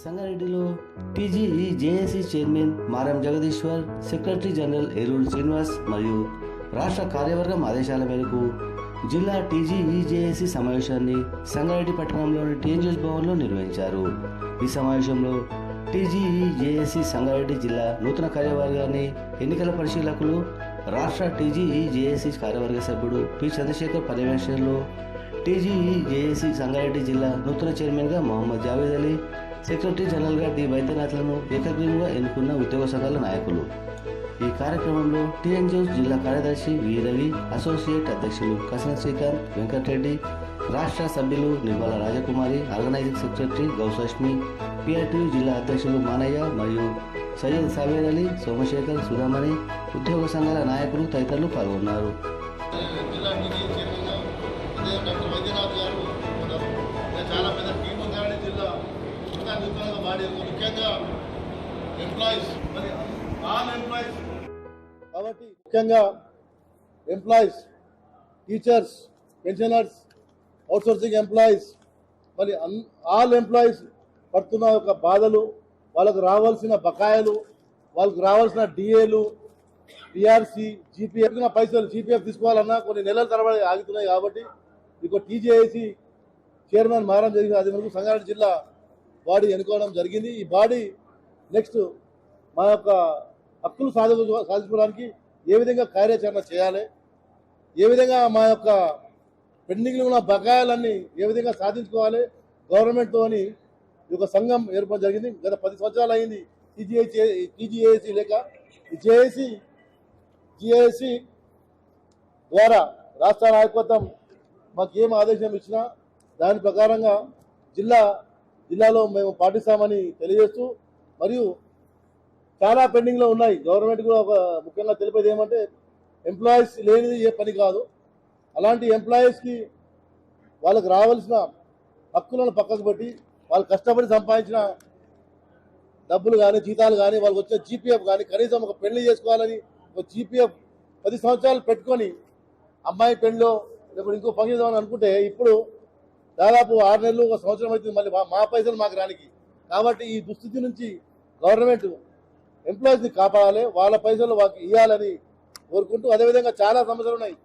సంగారెడ్డిలో TG JAC chairman Maram Jagadishwar secretary general Erul Srinivas మరియు రాష్ట్ర కార్యవర్గం ఆదేశాల మేరకు జిల్లా టీజీఈజేఏసీ సమావేశాన్ని సంగారెడ్డి పట్టణంలోని టీఎన్జిఎస్ భవన్లో నిర్వహించారు. ఈ సమావేశంలో టీజీఈజేఏసీ సంగారెడ్డి జిల్లా నూతన కార్యవర్గాన్ని ఎన్నికల పరిశీలకులు రాష్ట్ర టీజీఈజేఏసీ కార్యవర్గ సభ్యుడు పి. చంద్రశేఖర్ పర్యవేక్షణలో టీజీఈజేఏసీ సంగారెడ్డి జిల్లా నూతన చైర్మన్గా మొహమ్మద్ జావేద్ అలీ సెక్రటరీ జనరల్గా డి వైద్యనాథ్లను ఏకగ్రీవంగా ఎన్నుకున్న ఉద్యోగ సంఘాల నాయకులు. ఈ కార్యక్రమంలో టీఎన్జిఓస్ జిల్లా కార్యదర్శి వి రవి అసోసియేట్ అధ్యక్షులు కసన శ్రీకాంత్ వెంకటరెడ్డి రాష్ట్ర సభ్యులు నిర్మల రాజకుమారి ఆర్గనైజింగ్ సెక్రటరీ గౌసష్మి పిఆర్టీయూ జిల్లా అధ్యక్షులు మానయ్య మరియు సయ్యద్ సాబేర్ అలీ సోమశేఖర్ సుధామణి ఉద్యోగ సంఘాల నాయకులు తదితరులు పాల్గొన్నారు. ముఖ్యంగా ఎంప్లాయీస్ మరి ఆల్ ఎంప్లాయీస్ కాబట్టి ముఖ్యంగా employees teachers pensioners outsourcing employees మరి అన్ ఆల్ ఎంప్లాయీస్ పడుతున్న యొక్క బాధలు వాళ్ళకు రావాల్సిన బకాయిలు వాళ్ళకు రావాల్సిన డిఏలు పిఆర్సీ జీపీఎఫ్ పైసలు జీపీఎఫ్ తీసుకోవాలన్నా కొన్ని నెలల తరబడి ఆగుతున్నాయి కాబట్టి ఇక టీజేఏసీ చైర్మన్ మారం జరిగిన అది మనకు సంగారెడ్డి జిల్లా బాడీ ఎన్నుకోవడం జరిగింది. ఈ బాడీ నెక్స్ట్ మా యొక్క హక్కులు సాధి సాధించుకోవడానికి ఏ విధంగా కార్యాచరణ చేయాలి ఏ విధంగా మా యొక్క పెండింగ్లో ఉన్న బకాయాలన్నీ ఏ విధంగా సాధించుకోవాలి గవర్నమెంట్తోని ఈ యొక్క సంఘం ఏర్పాటు జరిగింది. గత పది సంవత్సరాలు అయింది టీజీఏ టీజీఏసీ లేక ఈ జేఏసీ జిఏసీ ద్వారా రాష్ట్ర నాయకత్వం మాకు ఏం ఆదేశం ఇచ్చినా దాని ప్రకారంగా జిల్లా జిల్లాలో మేము పాటిస్తామని తెలియజేస్తూ మరియు చాలా పెండింగ్లో ఉన్నాయి. గవర్నమెంట్ కూడా ఒక ముఖ్యంగా తెలిపేది ఏమంటే ఎంప్లాయీస్ లేనిది ఏ పని కాదు. అలాంటి ఎంప్లాయీస్కి వాళ్ళకి రావాల్సిన హక్కులను పక్కకు పెట్టి వాళ్ళు కష్టపడి సంపాదించిన డబ్బులు కానీ జీతాలు కానీ వాళ్ళకి వచ్చే జీపీఎఫ్ కానీ కనీసం ఒక పెళ్ళి చేసుకోవాలని ఒక జీపీఎఫ్ పది సంవత్సరాలు పెట్టుకొని అమ్మాయి పెళ్ళిలో లేకపోతే ఇంకో పని చేద్దామని అనుకుంటే ఇప్పుడు దాదాపు ఆరు నెలలు ఒక సంవత్సరం అవుతుంది మళ్ళీ మా- పైసలు మాకు రానికి. కాబట్టి ఈ దుస్థితి నుంచి గవర్నమెంట్ ఎంప్లాయీస్ని కాపాడాలి వాళ్ళ పైసలు వాళ్ళకి ఇవ్వాలని కోరుకుంటూ అదేవిధంగా చాలా సమస్యలు ఉన్నాయి.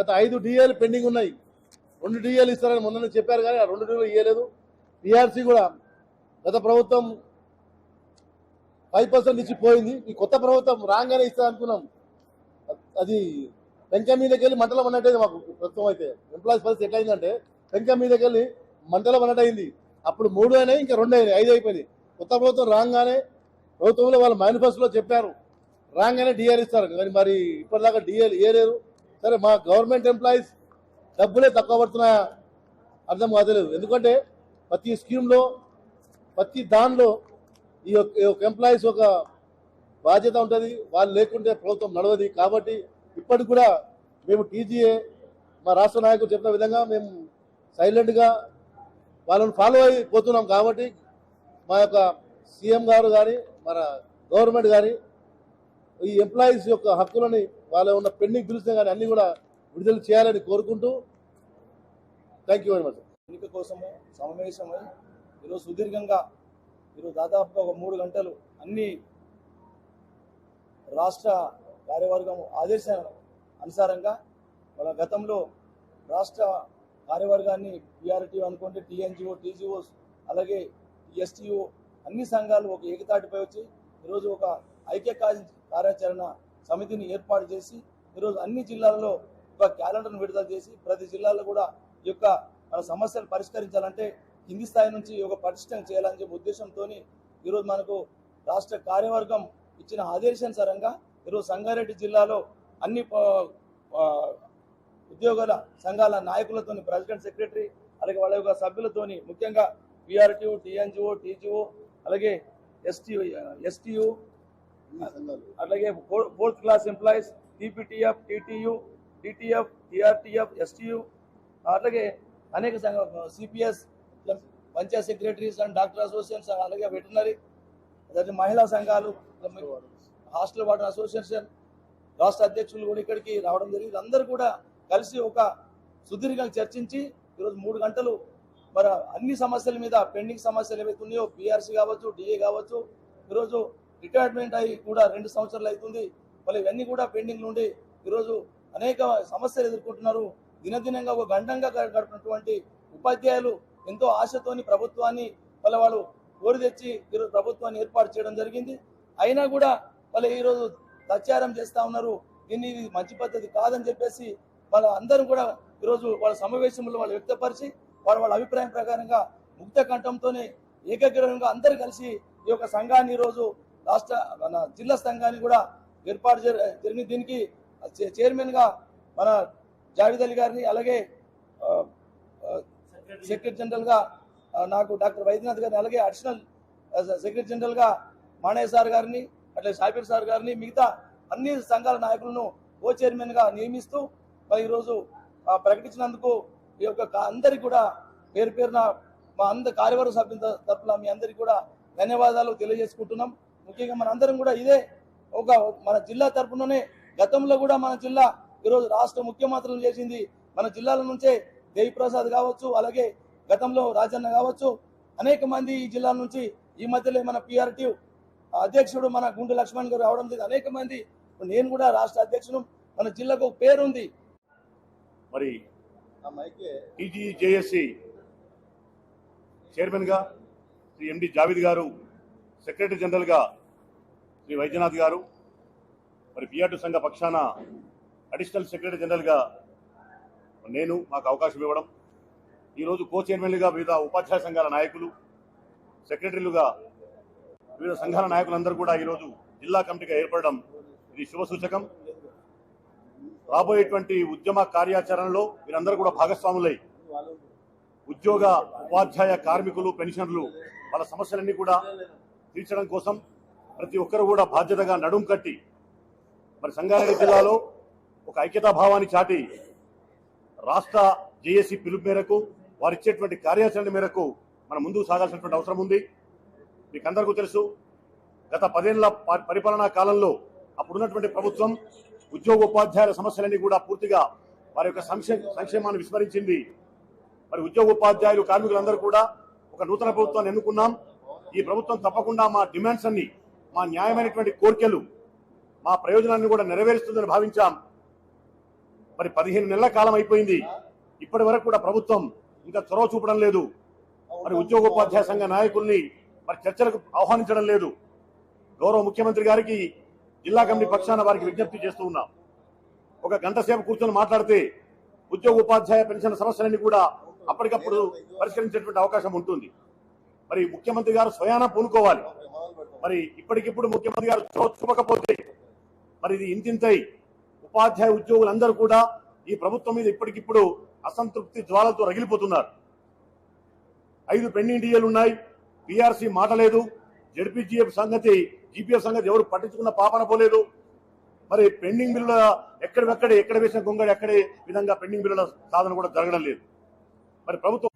గత ఐదు డిఏలు పెండింగ్ ఉన్నాయి. రెండు డిఏలు ఇస్తారని మొన్న చెప్పారు కానీ ఆ రెండు డిఏలు ఇవ్వలేదు పిఆర్సీ కూడా గత ప్రభుత్వం ఫైవ్ పర్సెంట్ ఇచ్చి పోయింది. ఈ కొత్త ప్రభుత్వం రాగానే ఇస్తా అనుకున్నాం. అది పెంక మీదకి వెళ్ళి మంటలం పన్నట్టయింది మాకు ప్రస్తుతం అయితే ఎంప్లాయీస్ పరిస్థితి ఎట్లయిందంటే పెంక మీదకి వెళ్ళి మంటలు పన్నట్టయింది అప్పుడు మూడు అయినాయి ఇంకా రెండు అయినాయి ఐదు అయిపోయింది కొత్త ప్రభుత్వం రాగానే ప్రభుత్వంలో వాళ్ళ మేనిఫెస్టోలో చెప్పారు. రాగానే డిఆర్ ఇస్తారు. కానీ మరి ఇప్పటిదాకా డిఎల్ ఇయ్యలేదు. సరే మా గవర్నమెంట్ ఎంప్లాయీస్ డబ్బులే తక్కువ పడుతున్నాయా అర్థం కాదలేదు ఎందుకంటే ప్రతి స్కీమ్లో ప్రతి దానిలో ఈ యొక్క ఈ యొక్క ఎంప్లాయీస్ ఒక బాధ్యత ఉంటుంది. వాళ్ళు లేకుంటే ప్రభుత్వం నడవది. కాబట్టి ఇప్పటికి కూడా మేము టీజీఏ మా రాష్ట్ర నాయకులు చెప్పిన విధంగా మేము సైలెంట్గా వాళ్ళని ఫాలో అయిపోతున్నాం కాబట్టి మా యొక్క సీఎం గారు కానీ మన గవర్నమెంట్ కానీ ఈ ఎంప్లాయీస్ యొక్క హక్కులని వాళ్ళ ఉన్న పెండింగ్ బిల్స్ కానీ అన్ని కూడా విడుదల చేయాలని కోరుకుంటూ థ్యాంక్ యూ వెరీ మచ్ ఎన్నిక కోసము సమావేశమై ఈరోజు సుదీర్ఘంగా ఈరోజు దాదాపుగా ఒక మూడు గంటలు అన్ని రాష్ట్ర కార్యవర్గం ఆదేశాల అనుసారంగా మన గతంలో రాష్ట్ర కార్యవర్గాన్ని పిఆర్టీ అనుకుంటే టీఎన్జిఓ టీజీఓస్ అలాగే ఎస్టీఓ అన్ని సంఘాలు ఒక ఏకతాటిపై వచ్చి ఈరోజు ఒక ఐక్య కార్య- కార్యాచరణ సమితిని ఏర్పాటు చేసి ఈరోజు అన్ని జిల్లాలలో ఒక క్యాలెండర్ను విడుదల చేసి ప్రతి జిల్లాలో కూడా ఈ యొక్క మన సమస్యలు పరిష్కరించాలంటే కింది స్థాయి నుంచి ఒక పటిష్టం చేయాలని చెప్పి ఉద్దేశంతో ఈరోజు మనకు రాష్ట్ర కార్యవర్గం ఇచ్చిన ఆదేశానుసారంగా ఈరోజు సంగారెడ్డి జిల్లాలో అన్ని ప- ఉద్యోగుల సంఘాల నాయకులతో ప్రెసిడెంట్ సెక్రటరీ అలాగే వాళ్ళ యొక్క సభ్యులతోని ముఖ్యంగా పిఆర్టీయూ టీఎన్జిఓ టీజీఓ అలాగే ఎస్టీ ఎస్టీయూ అట్లాగే fourth class employees TPTF TTU TTF TRTF STU అలాగే అనేక సంఘ CPS panchayat secretaries and doctor associations అలాగే వెటనరీ అలాగే మహిళా సంఘాలు హాస్టల్ వాటర్ అసోసియేషన్ రాష్ట్ర అధ్యక్షులు కూడా ఇక్కడికి రావడం జరిగింది. అందరూ కూడా కలిసి ఒక సుదీర్ఘంగా చర్చించి ఈరోజు మూడు గంటలు మరి అన్ని సమస్యల మీద పెండింగ్ సమస్యలు ఏవైతే ఉన్నాయో పిఆర్సీ కావచ్చు డిఏ కావచ్చు ఈరోజు రిటైర్మెంట్ అయ్యి కూడా రెండు సంవత్సరాలు అవుతుంది. మళ్ళీ ఇవన్నీ కూడా పెండింగ్ నుండి ఈరోజు అనేక సమస్యలు ఎదుర్కొంటున్నారు. దినదినంగా ఒక గండంగా గడిపినటువంటి ఉపాధ్యాయులు ఎంతో ఆశతోని ప్రభుత్వాన్ని వాళ్ళ వాళ్ళు కోరి తెచ్చి ఈరోజు ప్రభుత్వాన్ని ఏర్పాటు చేయడం జరిగింది. అయినా కూడా వాళ్ళు ఈరోజు ప్రచారం చేస్తా ఉన్నారు. దీన్ని ఇది మంచి పద్ధతి కాదని చెప్పేసి వాళ్ళ అందరూ కూడా ఈరోజు వాళ్ళ సమావేశంలో వాళ్ళు వ్యక్తపరిచి వాళ్ళ వాళ్ళ అభిప్రాయం ప్రకారంగా ముక్త కంఠంతోనే ఏకగ్రహంగా అందరూ కలిసి ఈ యొక్క సంఘాన్ని ఈరోజు రాష్ట్ర మన జిల్లా సంఘాన్ని కూడా ఏర్పాటు జరి- జరిగింది దీనికి చైర్మన్గా మన జావేద్ అలీ గారిని అలాగే సెక్రటరీ జనరల్గా నాకు డాక్టర్ వైద్యనాథ్ గారిని అలాగే అడిషనల్ సెక్రటరీ జనరల్గా మాణయ్య సార్ గారిని అట్లే సాయిపేట్ సార్ గారిని మిగతా అన్ని సంఘాల నాయకులను కో చైర్మన్గా నియమిస్తూ ఈరోజు ప్రకటించినందుకు ఈ యొక్క అందరికి కూడా పేరు పేరున మా అందరి కార్యవర్గ సభ్యుల తరఫున మీ అందరికి కూడా ధన్యవాదాలు తెలియజేసుకుంటున్నాం. ముఖ్యంగా మన అందరం కూడా ఇదే ఒక మన జిల్లా తరపుననే గతంలో కూడా మన జిల్లా ఈరోజు రాష్ట్ర ముఖ్యమంత్రులు చేసింది మన జిల్లాల నుంచే దేవిప్రసాద్ కావచ్చు అలాగే గతంలో రాజన్న కావచ్చు. అనేక మంది ఈ జిల్లాల నుంచి ఈ మధ్యలో మన పిఆర్టీ అధ్యక్షుడు మన గుండు లక్ష్మణ్ గారు రావడం జరిగింది. అనేక మంది నేను కూడా రాష్ట్ర అధ్యక్షుడు. మన జిల్లాకు పేరుంది. మరి టీజీజేఎస్సి చైర్మన్గా శ్రీ ఎండి జావేద్ గారు సెక్రటరీ జనరల్గా శ్రీ వైద్యనాథ్ గారు మరి పిఆర్టీ సంఘ పక్షాన అడిషనల్ సెక్రటరీ జనరల్గా నేను మాకు అవకాశం ఇవ్వడం ఈరోజు కో చైర్మన్లుగా వివిధ ఉపాధ్యాయ సంఘాల నాయకులు సెక్రటరీలుగా వివిధ సంఘాల నాయకులందరూ కూడా ఈరోజు జిల్లా కమిటీగా ఏర్పడడం ఇది శుభ సూచకం. రాబోయేటువంటి ఉద్యమ కార్యాచరణలో వీరందరూ కూడా భాగస్వాములై ఉద్యోగ ఉపాధ్యాయ కార్మికులు పెన్షన్లు వాళ్ళ సమస్యలన్నీ కూడా తీర్చడం కోసం ప్రతి ఒక్కరు కూడా బాధ్యతగా నడుం కట్టి మరి సంగారెడ్డి జిల్లాలో ఒక ఐక్యతా భావాన్ని చాటి రాష్ట్ర జేఏసీ పిలుపు మేరకు వారు ఇచ్చేటువంటి కార్యాచరణ మేరకు మనం ముందుకు సాగాల్సినటువంటి అవసరం ఉంది. మీకు అందరికీ తెలుసు గత పదేళ్ళ ప- పరిపాలనా కాలంలో అప్పుడున్నటువంటి ప్రభుత్వం ఉద్యోగ ఉపాధ్యాయుల సమస్యలన్నీ కూడా పూర్తిగా వారి యొక్క సంక్షేమాన్ని విస్మరించింది. మరి ఉద్యోగ ఉపాధ్యాయులు కార్మికులందరూ కూడా ఒక నూతన ప్రభుత్వాన్ని ఎన్నుకున్నాం. ఈ ప్రభుత్వం తప్పకుండా మా డిమాండ్స్ అన్ని మా న్యాయమైనటువంటి కోరికలు మా ప్రయోజనాన్ని కూడా నెరవేరుస్తుందని భావించాం. మరి పదిహేను నెలల కాలం అయిపోయింది. ఇప్పటి వరకు కూడా ప్రభుత్వం ఇంకా చొరవ చూపడం లేదు. మరి ఉద్యోగోపాధ్యాయ సంఘ నాయకుల్ని మరి చర్చలకు ఆహ్వానించడం లేదు. గౌరవ ముఖ్యమంత్రి గారికి జిల్లా కమిటీ పక్షాన వారికి విజ్ఞప్తి చేస్తూ ఉన్నాం. ఒక గంట సేపు కూర్చొని మాట్లాడితే ఉద్యోగ ఉపాధ్యాయ పెన్షన్ సమస్యలన్నీ కూడా అప్పటికప్పుడు పరిష్కరించేటువంటి అవకాశం ఉంటుంది. మరి ముఖ్యమంత్రి గారు స్వయాన పూనుకోవాలి. మరి ఇప్పటికిప్పుడు ముఖ్యమంత్రి గారు చూపకపోతే మరి ఇది ఇంతింతై ఉపాధ్యాయ ఉద్యోగులందరూ కూడా ఈ ప్రభుత్వం మీద ఇప్పటికిప్పుడు అసంతృప్తి జ్వాలతో రగిలిపోతున్నారు. ఐదు పెండింగ్ డిఏలు ఉన్నాయి. పిఆర్సీ మాటలేదు జడ్పీజీఎఫ్ సంగతి జీపీఎఫ్ సంగతి ఎవరు పట్టించుకున్న పాపన పోలేదు. మరి పెండింగ్ బిల్లుల ఎక్కడెక్కడ ఎక్కడ వేసిన గొంగడి ఎక్కడే విధంగా పెండింగ్ బిల్లుల సాధన కూడా జరగడం లేదు. మరి ప్రభుత్వం